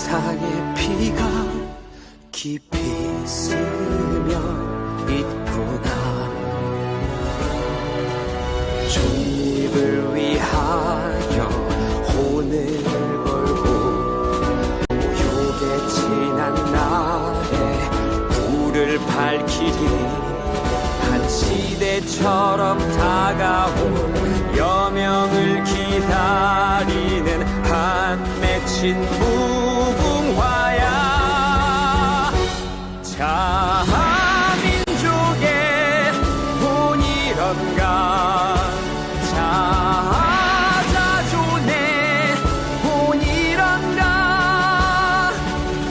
조상의 피가 깊이 스며 있구나. 독립을 위하여 혼을 걸고 모욕의 지난 날에 불을 밝히리 한 시대처럼 다가올 여명을 기다리는 한 맺힌 무 자민족의 본이런가 자자존의 본이런가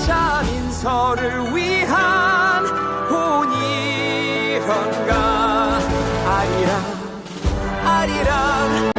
자민서를 위한 본이런가 아리랑 아리랑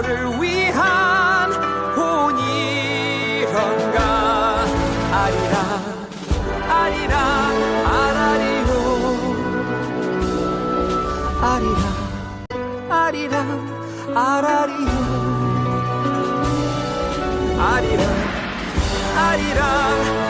자민서를 위한 본이런가? 아리랑 아리랑 아라리요 아리랑 아리랑 아라리요 아리랑 아라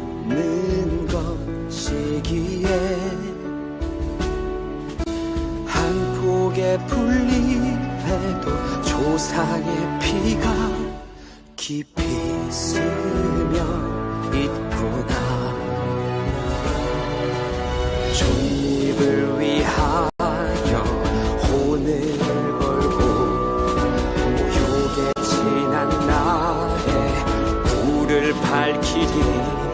있는 것이기에 한 폭의 풀잎에도 조상의 피가 깊이 스며 있구나. 독립을 위하여 혼을 걸고 모욕에 지난 날에 불을 밝히리. 한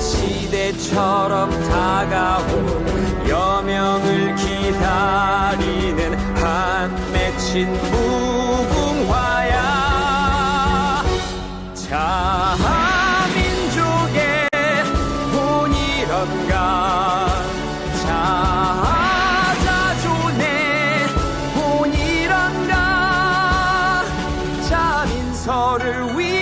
시대처럼 다가올 여명을 기다리는 한 맺힌 무궁화야. 자 민족의 본이런가 자 자존의 본이런가 자 민서를 위한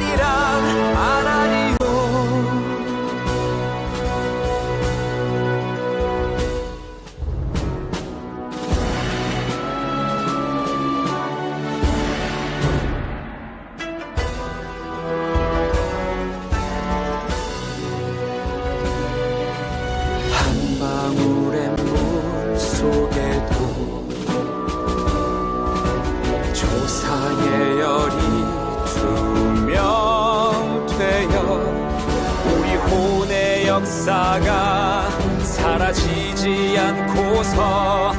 아 역사가 사라지지 않고서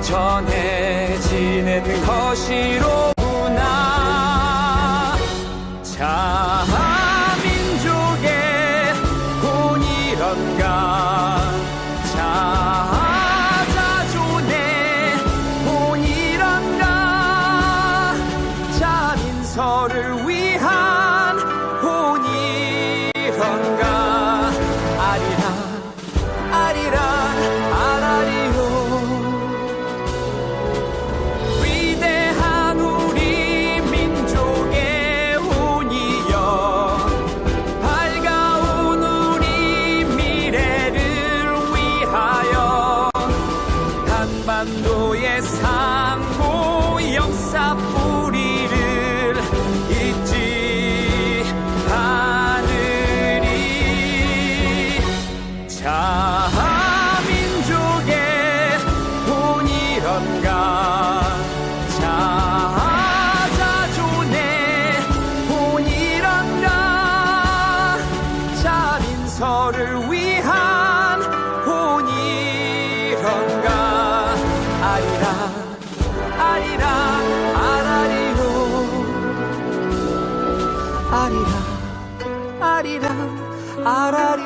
전해지는 것이로구나. 자 민족의 본 이런가 서를 위한 본이런가. 아리랑 아리랑 아라리요 아리랑 아리랑 아라리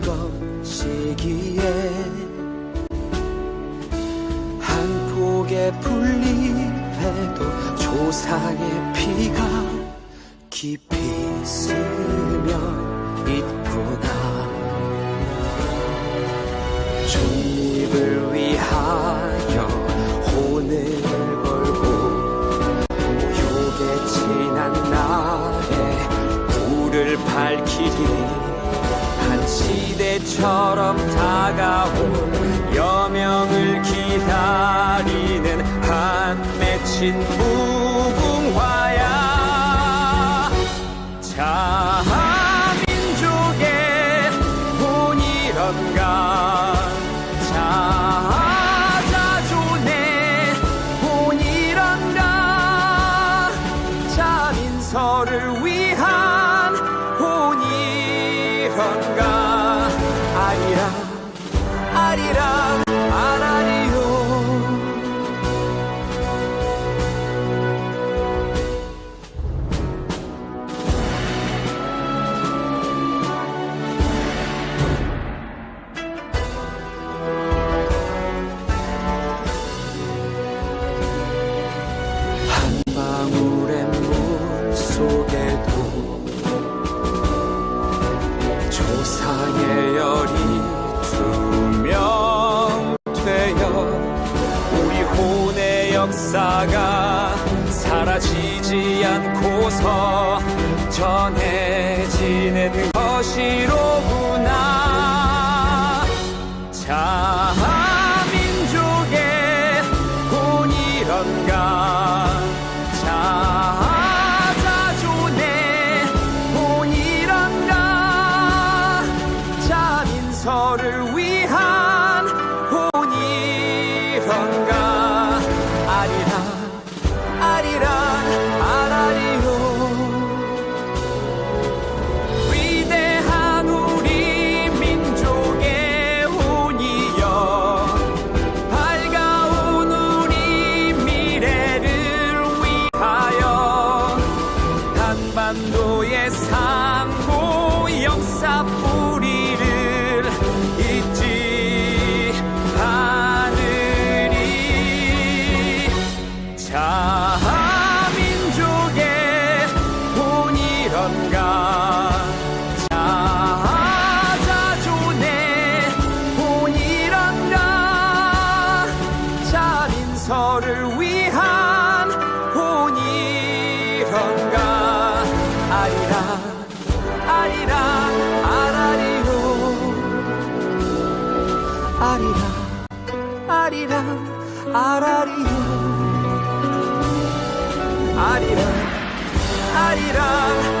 것이기에 한 폭의 풀잎에도 조상의 피가 깊이 스며 있구나. 독립을 위하여 혼을 걸고 모욕에 지난 날에 불을 밝히리 한 시대처럼 다가올 여명을 기다리는 한 맺힌 무궁화야. 자 민족의 본이런가? 자 자존의 본이런가? 자 민서를 아 혼 아라리요 아리랑 아리랑 아라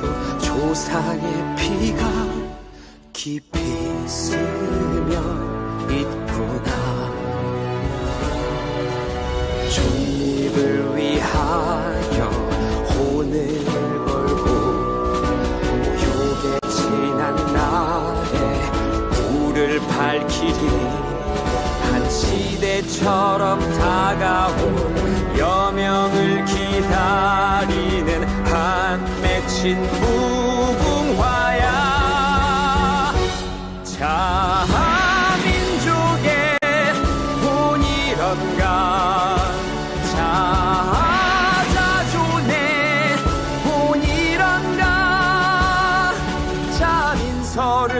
풀잎에도 조상의 피가 깊이 스며 있구나. 존립을 위하여 혼을 걸고 모욕에 지난 날에 불을 밝히리 한 시대처럼 다가올 맺힌 무궁화야. 자 민족의 혼이런가. 자 자존의 혼이란가. 자민서를